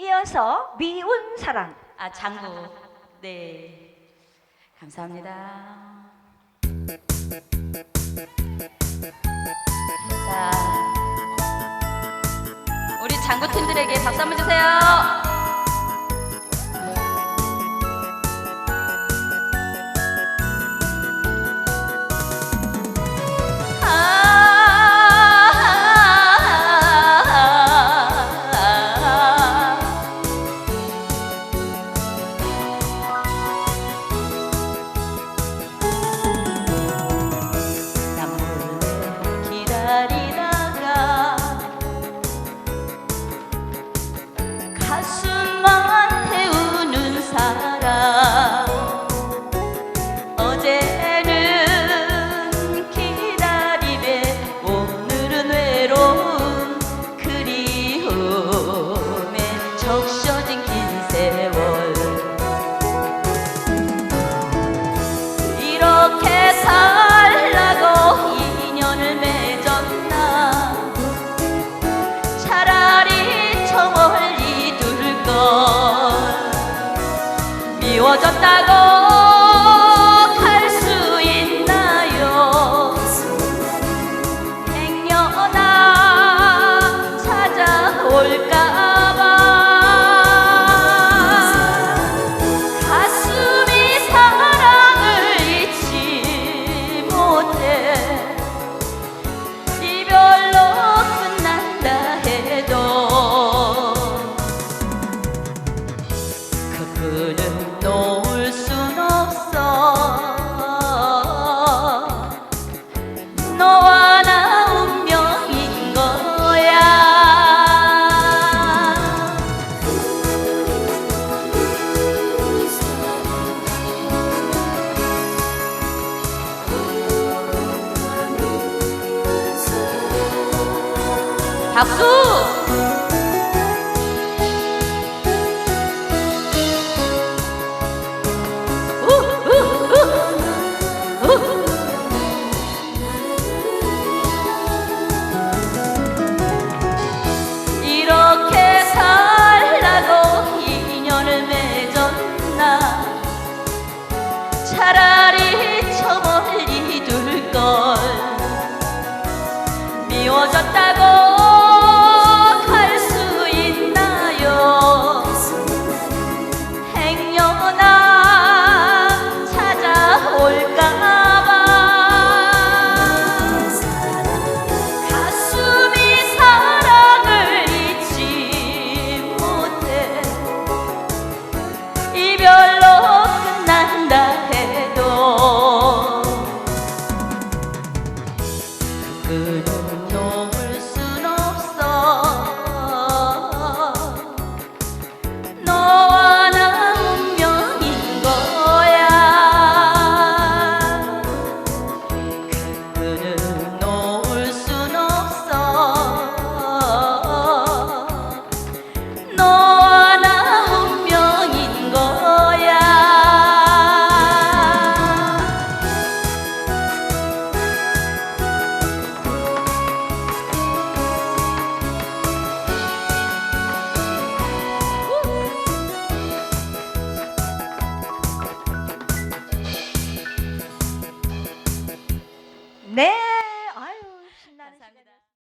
이어서 미운 사랑. 아 장구. 네. 감사합니다. 자, 우리 장구 팀들에게 박수 한번 주세요. 是 미워졌다고 할 수 있나요? 행여나 찾아올까 ঠাকুর Nan.